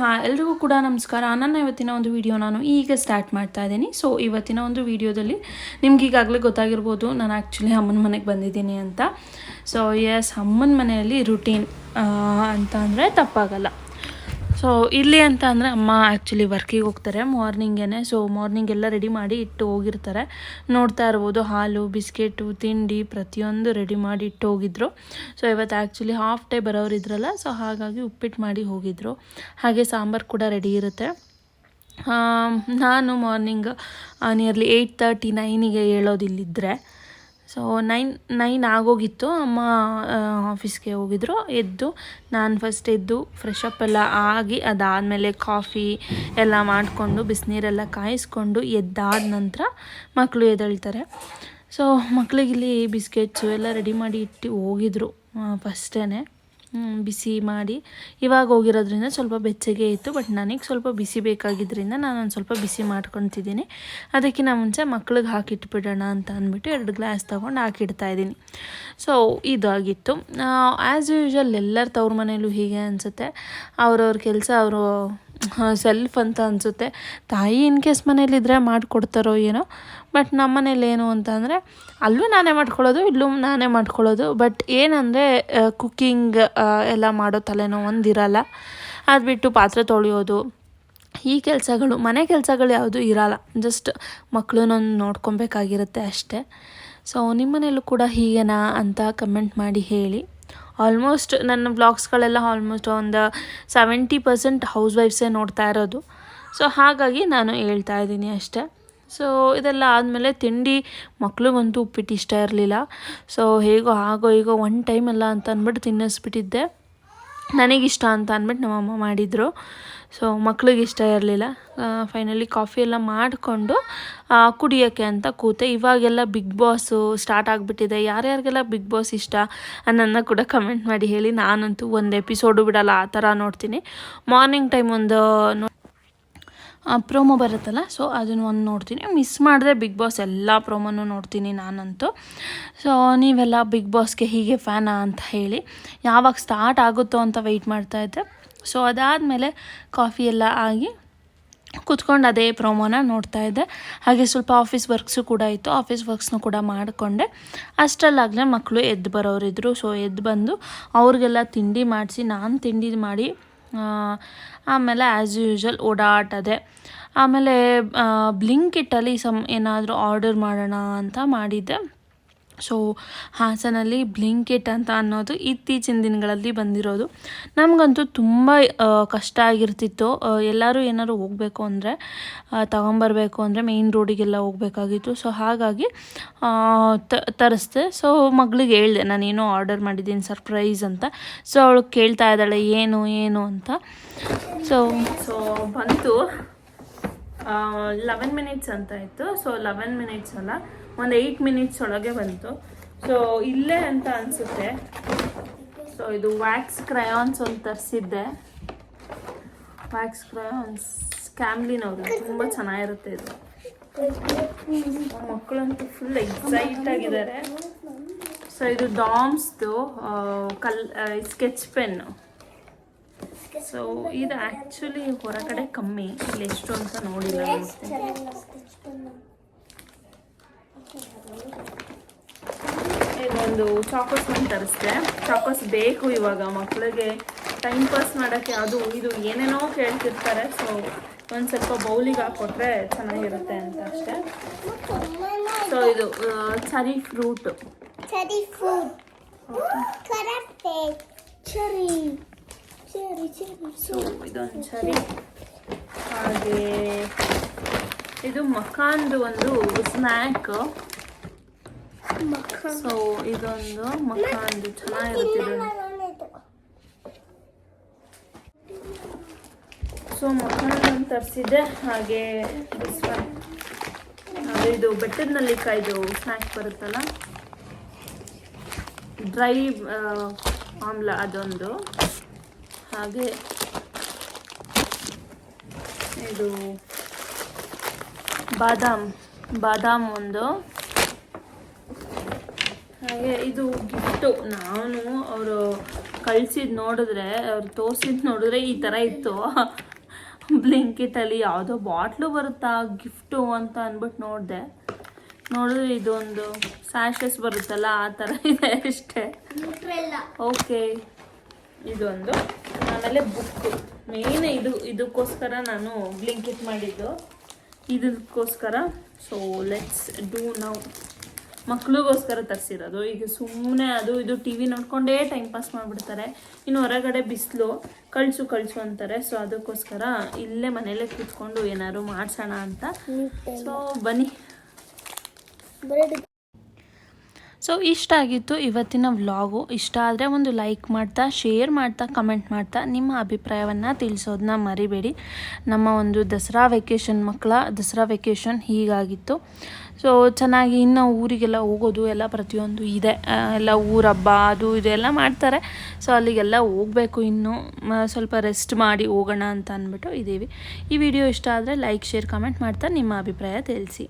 ಹಾಂ, ಎಲ್ರಿಗೂ ಕೂಡ ನಮಸ್ಕಾರ. ನನ್ನ ಇವತ್ತಿನ ಒಂದು ವಿಡಿಯೋ ನಾನು ಈಗ ಸ್ಟಾರ್ಟ್ ಮಾಡ್ತಾ ಇದ್ದೀನಿ. ಸೊ ಇವತ್ತಿನ ಒಂದು ವಿಡಿಯೋದಲ್ಲಿ ನಿಮ್ಗೆ ಈಗಾಗಲೇ ಗೊತ್ತಾಗಿರ್ಬೋದು, ನಾನು ಆ್ಯಕ್ಚುಲಿ ಅಮ್ಮನ ಮನೆಗೆ ಬಂದಿದ್ದೀನಿ ಅಂತ. ಸೊ ಎಸ್ ಅಮ್ಮನ ಮನೆಯಲ್ಲಿ ರುಟೀನ್ ಅಂತ ಅಂದರೆ ತಪ್ಪಾಗಲ್ಲ. ಸೊ ಇಲ್ಲಿ ಅಂತ ಅಂದರೆ ಅಮ್ಮ ಆ್ಯಕ್ಚುಲಿ ವರ್ಕಿಗೆ ಹೋಗ್ತಾರೆ. ಮಾರ್ನಿಂಗೇ ಸೊ ಮಾರ್ನಿಂಗ್ ಎಲ್ಲ ರೆಡಿ ಮಾಡಿ ಇಟ್ಟು ಹೋಗಿರ್ತಾರೆ. ನೋಡ್ತಾ ಇರ್ಬೋದು, ಹಾಲು, ಬಿಸ್ಕೆಟು, ತಿಂಡಿ ಪ್ರತಿಯೊಂದು ರೆಡಿ ಮಾಡಿ ಇಟ್ಟು ಹೋಗಿದ್ರು. ಸೊ ಇವತ್ತು ಆ್ಯಕ್ಚುಲಿ ಹಾಫ್ ಡೇ ಬರೋರು ಇದ್ರಲ್ಲ ಸೊ ಹಾಗಾಗಿ ಉಪ್ಪಿಟ್ಟು ಮಾಡಿ ಹೋಗಿದ್ರು. ಹಾಗೆ ಸಾಂಬಾರು ಕೂಡ ರೆಡಿ ಇರುತ್ತೆ. ನಾನು ಮಾರ್ನಿಂಗ್ ನಿಯರ್ಲಿ ಏಯ್ಟ್ ತರ್ಟಿ ನೈನಿಗೆ ಹೇಳೋದಿಲ್ಲಿದ್ದರೆ ಸೊ ನೈನ್ ನೈನ್ ಆಗೋಗಿತ್ತು. ಅಮ್ಮ ಆಫೀಸ್ಗೆ ಹೋಗಿದ್ರು. ಎದ್ದು, ನಾನು ಫಸ್ಟ್ ಎದ್ದು ಫ್ರೆಶ್ ಅಪ್ ಎಲ್ಲ ಆಗಿ, ಅದಾದಮೇಲೆ ಕಾಫಿ ಎಲ್ಲ ಮಾಡಿಕೊಂಡು, ಬಿಸಿನೀರೆಲ್ಲ ಕಾಯಿಸ್ಕೊಂಡು ಎದ್ದಾದ ನಂತರ ಮಕ್ಕಳು ಎದ್ದೇಳ್ತಾರೆ. ಸೊ ಮಕ್ಕಳಿಗಿಲ್ಲಿ ಬಿಸ್ಕೆಟ್ಸು ಎಲ್ಲ ರೆಡಿ ಮಾಡಿ ಇಟ್ಟು ಹೋಗಿದ್ರು ಫಸ್ಟೇ ಬಿಸಿ ಮಾಡಿ. ಇವಾಗ ಹೋಗಿರೋದ್ರಿಂದ ಸ್ವಲ್ಪ ಬೆಚ್ಚಗೆ ಇತ್ತು ಬಟ್ ನನಗೆ ಸ್ವಲ್ಪ ಬಿಸಿ ಬೇಕಾಗಿದ್ದರಿಂದ ನಾನು ಒಂದು ಸ್ವಲ್ಪ ಬಿಸಿ ಮಾಡ್ಕೊತಿದ್ದೀನಿ. ಅದಕ್ಕಿಂತ ಮುಂಚೆ ಮಕ್ಳಿಗೆ ಹಾಕಿಟ್ಬಿಡೋಣ ಅಂತ ಅಂದ್ಬಿಟ್ಟು ಎರಡು ಗ್ಲಾಸ್ ತೊಗೊಂಡು ಹಾಕಿಡ್ತಾ ಇದ್ದೀನಿ. ಸೊ ಇದಾಗಿತ್ತು. ಆ್ಯಸ್ ಯೂಶ್ವಲ್ ಎಲ್ಲರ ತವ್ರ ಮನೇಲೂ ಹೀಗೆ ಅನಿಸುತ್ತೆ. ಅವ್ರವ್ರ ಕೆಲಸ ಅವರು ಸೆಲ್ಫ್ ಅಂತ ಅನಿಸುತ್ತೆ. ತಾಯಿ ಇನ್ ಕೇಸ್ ಮನೇಲಿದ್ದರೆ ಮಾಡಿಕೊಡ್ತಾರೋ ಏನೋ ಬಟ್ ನಮ್ಮ ಮನೇಲಿ ಏನು ಅಂತ ಅಂದರೆ, ಅಲ್ಲೂ ನಾನೇ ಮಾಡ್ಕೊಳ್ಳೋದು, ಇಲ್ಲೂ ನಾನೇ ಮಾಡ್ಕೊಳ್ಳೋದು. ಬಟ್ ಏನಂದರೆ ಕುಕ್ಕಿಂಗ್ ಎಲ್ಲ ಮಾಡೋ ತಲೆನೋ ಒಂದಿರಲ್ಲ. ಅದು ಬಿಟ್ಟು ಪಾತ್ರೆ ತೊಳೆಯೋದು, ಈ ಕೆಲಸಗಳು, ಮನೆ ಕೆಲಸಗಳು ಯಾವುದೂ ಇರಲ್ಲ. ಜಸ್ಟ್ ಮಕ್ಕಳನ್ನೊಂದು ನೋಡ್ಕೊಬೇಕಾಗಿರುತ್ತೆ ಅಷ್ಟೇ. ಸೊ ನಿಮ್ಮನೇಲೂ ಕೂಡ ಹೀಗೆನಾ ಅಂತ ಕಮೆಂಟ್ ಮಾಡಿ ಹೇಳಿ. ಆಲ್ಮೋಸ್ಟ್ ನನ್ನ ಬ್ಲಾಗ್ಸ್ಗಳೆಲ್ಲ ಆಲ್ಮೋಸ್ಟ್ ಒಂದು ಸೆವೆಂಟಿ ಪರ್ಸೆಂಟ್ ಹೌಸ್ ವೈಫ್ಸೇ ನೋಡ್ತಾ ಇರೋದು. ಸೊ ಹಾಗಾಗಿ ನಾನು ಹೇಳ್ತಾ ಇದ್ದೀನಿ ಅಷ್ಟೇ. ಸೊ ಇದೆಲ್ಲ ಆದಮೇಲೆ ತಿಂಡಿ ಮಕ್ಳಿಗಂತೂ ಉಪ್ಪಿಟ್ಟು ಇಷ್ಟ ಇರಲಿಲ್ಲ. ಸೊ ಹೇಗೋ ಹಾಗೋ ಹೀಗೋ ಒನ್ ಟೈಮ್ ಅಲ್ಲ ಅಂತ ಅಂದ್ಬಿಟ್ಟು ತಿನ್ನಿಸ್ಬಿಟ್ಟಿದ್ದೆ. ನನಗಿಷ್ಟ ಅಂತ ಅಂದ್ಬಿಟ್ಟು ನಮ್ಮಮ್ಮ ಮಾಡಿದರು. ಸೊ ಮಕ್ಳಿಗೆ ಇಷ್ಟ ಇರಲಿಲ್ಲ. ಫೈನಲಿ ಕಾಫಿ ಎಲ್ಲ ಮಾಡಿಕೊಂಡು ಕುಡಿಯೋಕ್ಕೆ ಅಂತ ಕೂತೆ. ಇವಾಗೆಲ್ಲ ಬಿಗ್ ಬಾಸು ಸ್ಟಾರ್ಟ್ ಆಗಿಬಿಟ್ಟಿದೆ. ಯಾರ್ಯಾರಿಗೆಲ್ಲ ಬಿಗ್ ಬಾಸ್ ಇಷ್ಟ ಅನ್ನೋದನ್ನ ಕೂಡ ಕಮೆಂಟ್ ಮಾಡಿ ಹೇಳಿ. ನಾನಂತೂ ಒಂದು ಎಪಿಸೋಡು ಬಿಡಲ್ಲ, ಆ ಥರ ನೋಡ್ತೀನಿ. ಮಾರ್ನಿಂಗ್ ಟೈಮ್ ಒಂದು ಪ್ರೋಮೋ ಬರುತ್ತಲ್ಲ ಸೊ ಅದನ್ನು ಒಂದು ನೋಡ್ತೀನಿ. ಮಿಸ್ ಮಾಡಿದ್ರೆ ಬಿಗ್ ಬಾಸ್ ಎಲ್ಲ ಪ್ರೋಮೋನು ನೋಡ್ತೀನಿ ನಾನಂತೂ. ಸೊ ನೀವೆಲ್ಲ ಬಿಗ್ ಬಾಸ್ಗೆ ಹೀಗೆ ಫ್ಯಾನಾ ಅಂತ ಹೇಳಿ, ಯಾವಾಗ ಸ್ಟಾರ್ಟ್ ಆಗುತ್ತೋ ಅಂತ ವೆಯ್ಟ್ ಮಾಡ್ತಾಯಿದ್ದೆ ಸೊ ಅದಾದಮೇಲೆ ಕಾಫಿ ಎಲ್ಲ ಆಗಿ ಕೂತ್ಕೊಂಡು ಅದೇ ಪ್ರೋಮೋನ ನೋಡ್ತಾ ಇದ್ದೆ. ಹಾಗೆ ಸ್ವಲ್ಪ ಆಫೀಸ್ ವರ್ಕ್ಸು ಕೂಡ ಇತ್ತು ಆಫೀಸ್ ವರ್ಕ್ಸ್ನು ಕೂಡ ಮಾಡಿಕೊಂಡೆ. ಅಷ್ಟರಲ್ಲಾಗಲೇ ಮಕ್ಕಳು ಎದ್ದು ಬರೋರಿದ್ದರು ಸೊ ಎದ್ದು ಬಂದು ಅವ್ರಿಗೆಲ್ಲ ತಿಂಡಿ ಮಾಡಿಸಿ, ನಾನು ತಿಂಡಿ ಮಾಡಿ ಆಮೇಲೆ ಆ್ಯಸ್ ಯೂಶ್ವಲ್ ಓಡಾಟದೆ. ಆಮೇಲೆ ಬ್ಲಿಂಕಿಟ್ಟಲ್ಲಿ ಸಮ್ ಏನಾದರೂ ಆರ್ಡರ್ ಮಾಡೋಣ ಅಂತ ಮಾಡಿದ್ದೆ. ಸೊ ಹಾಸನಲ್ಲಿ ಬ್ಲಿಂಕೆಟ್ ಅಂತ ಅನ್ನೋದು ಇತ್ತೀಚಿನ ದಿನಗಳಲ್ಲಿ ಬಂದಿರೋದು. ನಮಗಂತೂ ತುಂಬ ಕಷ್ಟ ಆಗಿರ್ತಿತ್ತು. ಎಲ್ಲರೂ ಏನಾದ್ರು ಹೋಗಬೇಕು ಅಂದರೆ ತಗೊಂಬರ್ಬೇಕು ಅಂದರೆ ಮೇಯ್ನ್ ರೋಡಿಗೆಲ್ಲ ಹೋಗಬೇಕಾಗಿತ್ತು. ಸೊ ಹಾಗಾಗಿ ತರಿಸ್ದೆ. ಸೊ ಮಗಳಿಗೆ ಹೇಳಿದೆ, ನಾನೇನೋ ಆರ್ಡರ್ ಮಾಡಿದ್ದೀನಿ ಸರ್ಪ್ರೈಸ್ ಅಂತ. ಸೊ ಅವಳು ಕೇಳ್ತಾ ಇದ್ದಾಳೆ, ಏನು ಏನು ಅಂತ. ಸೊ ಸೊ ಬಂತು. ಲೆವೆನ್ ಮಿನಿಟ್ಸ್ ಅಂತ ಇತ್ತು. ಸೊ ಲೆವೆನ್ ಮಿನಿಟ್ಸ್ ಅಲ್ಲ ಒಂದು ಏಯ್ಟ್ ಮಿನಿಟ್ಸ್ ಒಳಗೆ ಬಂತು. ಸೊ ಇಲ್ಲೇ ಅಂತ ಅನಿಸುತ್ತೆ. ಸೊ ಇದು ವ್ಯಾಕ್ಸ್ ಕ್ರಯಾನ್ಸ್ ಒಂದು ತರಿಸಿದ್ದೆ. ವ್ಯಾಕ್ಸ್ ಕ್ರಯಾನ್ಸ್ ಕ್ಯಾಮ್ಲಿನವ್ರು ತುಂಬ ಚೆನ್ನಾಗಿರುತ್ತೆ ಇದು. ಮಕ್ಕಳಂತೂ ಫುಲ್ ಎಕ್ಸೈಟ್ ಆಗಿದ್ದಾರೆ. ಸೊ ಇದು ಡಾಮ್ಸ್ದು ಕಲ್ ಸ್ಕೆಚ್ ಪೆನ್ನು ಸೊ ಇದು ಆ್ಯಕ್ಚುಲಿ ಹೊರಗಡೆ ಕಮ್ಮಿ. ಇಲ್ಲಿ ಎಷ್ಟು ಅಂತ ನೋಡಿಲ್ಲ ಇದೊಂದು ಚಾಕೋಸ್ ಮನ್ ತರಿಸ್ದೆ. ಚಾಕೋಸ್ ಬೇಕು ಇವಾಗ ಮಕ್ಕಳಿಗೆ ಟೈಮ್ ಪಾಸ್ ಮಾಡೋಕ್ಕೆ ಅದು ಇದು ಏನೇನೋ ಕೇಳ್ತಿರ್ತಾರೆ. ಸೊ ಒಂದು ಸ್ವಲ್ಪ ಬೌಲಿಗೆ ಹಾಕ್ಕೊಟ್ರೆ ಚೆನ್ನಾಗಿರುತ್ತೆ ಅಂತ ಅಷ್ಟೇ. ಸೊ ಇದು cherry fruit cherry fruit. So ಇದೊಂದು ಚರಿ ಹಾಗೆ ಇದು ಮಕಾನ್ದು ಒಂದು ಸ್ನ್ಯಾಕ್. ಸೊ ಇದೊಂದು ಮಕಾನ್ದು ಚೆನ್ನಾಗಿರುತ್ತೆ ಸೊ ಒಂದು ತರಿಸಿದ್ದೆ ಹಾಗೆ ಇದು ಬೆಟ್ಟದ ಅದು ಇದು ಬೆಟ್ಟದ ನಲ್ಲಿಕಾಯ್ದು ಸ್ನ್ಯಾಕ್ ಬರುತ್ತಲ್ಲ ಡ್ರೈ ಆಮ್ಲ ಅದೊಂದು ಹಾಗೆ ಇದು ಬಾದಾಮ್ ಬಾದಾಮ್ ಒಂದು. ಹಾಗೆ ಇದು ಗಿಫ್ಟು ನಾನು ಅವರು ಕಳ್ಸಿದ್ ನೋಡಿದ್ರೆ ಅವ್ರು ತೋರಿಸಿದ್ ನೋಡಿದ್ರೆ ಈ ಥರ ಇತ್ತು. ಬ್ಲಿಂಕಿಟಲ್ಲಿ ಯಾವುದೋ ಬಾಟ್ಲು ಬರುತ್ತಾ ಗಿಫ್ಟು ಅಂತ ಅಂದ್ಬಿಟ್ಟು ನೋಡಿದೆ. ನೋಡಿದ್ರೆ ಇದೊಂದು ಸ್ಯಾಶಸ್ ಬರುತ್ತಲ್ಲ ಆ ಥರ ಇದೆ ಅಷ್ಟೇ. ಓಕೆ ಇದೊಂದು. ಆಮೇಲೆ ಬುಕ್ಕು ಮೇನ್ ಇದು ಇದಕ್ಕೋಸ್ಕರ ನಾನು ಬ್ಲಿಂಕಿಟ್ ಮಾಡಿದ್ದು. ಇದಕ್ಕೋಸ್ಕರ ಸೊ ಲೆಟ್ಸ್ ಡೂ ನಾವು ಮಕ್ಳಿಗೋಸ್ಕರ ತರಿಸಿರೋದು. ಈಗ ಸುಮ್ಮನೆ ಅದು ಇದು ಟಿ ವಿ ನೋಡ್ಕೊಂಡೇ ಟೈಮ್ ಪಾಸ್ ಮಾಡಿಬಿಡ್ತಾರೆ. ಇನ್ನು ಹೊರಗಡೆ ಬಿಸಿಲು ಕಳಿಸು ಕಳಿಸು ಅಂತಾರೆ. ಸೊ ಅದಕ್ಕೋಸ್ಕರ ಇಲ್ಲೇ ಮನೇಲೇ ಕೂತ್ಕೊಂಡು ಏನಾದ್ರು ಮಾಡಿಸೋಣ ಅಂತ. ಸೊ ಬನ್ನಿ. ಸೊ ಇಷ್ಟ ಆಗಿತ್ತು ಇವತ್ತಿನ ವ್ಲಾಗು. ಇಷ್ಟ ಆದರೆ ಒಂದು ಲೈಕ್ ಮಾಡ್ತಾ ಶೇರ್ ಮಾಡ್ತಾ ಕಮೆಂಟ್ ಮಾಡ್ತಾ ನಿಮ್ಮ ಅಭಿಪ್ರಾಯವನ್ನು ತಿಳಿಸೋದನ್ನ ಮರಿಬೇಡಿ. ನಮ್ಮ ಒಂದು ದಸರಾ ವೆಕೇಷನ್ ಮಕ್ಕಳ ದಸರಾ ವೆಕೇಷನ್ ಹೀಗಾಗಿತ್ತು. ಸೊ ಚೆನ್ನಾಗಿ ಇನ್ನು ಊರಿಗೆಲ್ಲ ಹೋಗೋದು ಎಲ್ಲ ಪ್ರತಿಯೊಂದು ಇದೆ. ಎಲ್ಲ ಊರ ಹಬ್ಬ, ಅದು ಇದೆಲ್ಲ ಮಾಡ್ತಾರೆ. ಸೊ ಅಲ್ಲಿಗೆಲ್ಲ ಹೋಗಬೇಕು ಇನ್ನು. ಸ್ವಲ್ಪ ರೆಸ್ಟ್ ಮಾಡಿ ಹೋಗೋಣ ಅಂತ ಅಂದ್ಬಿಟ್ಟು ಇದ್ದೀವಿ ಈ ವಿಡಿಯೋ ಇಷ್ಟ ಆದರೆ ಲೈಕ್ ಶೇರ್ ಕಮೆಂಟ್ ಮಾಡ್ತಾ ನಿಮ್ಮ ಅಭಿಪ್ರಾಯ ತಿಳಿಸಿ.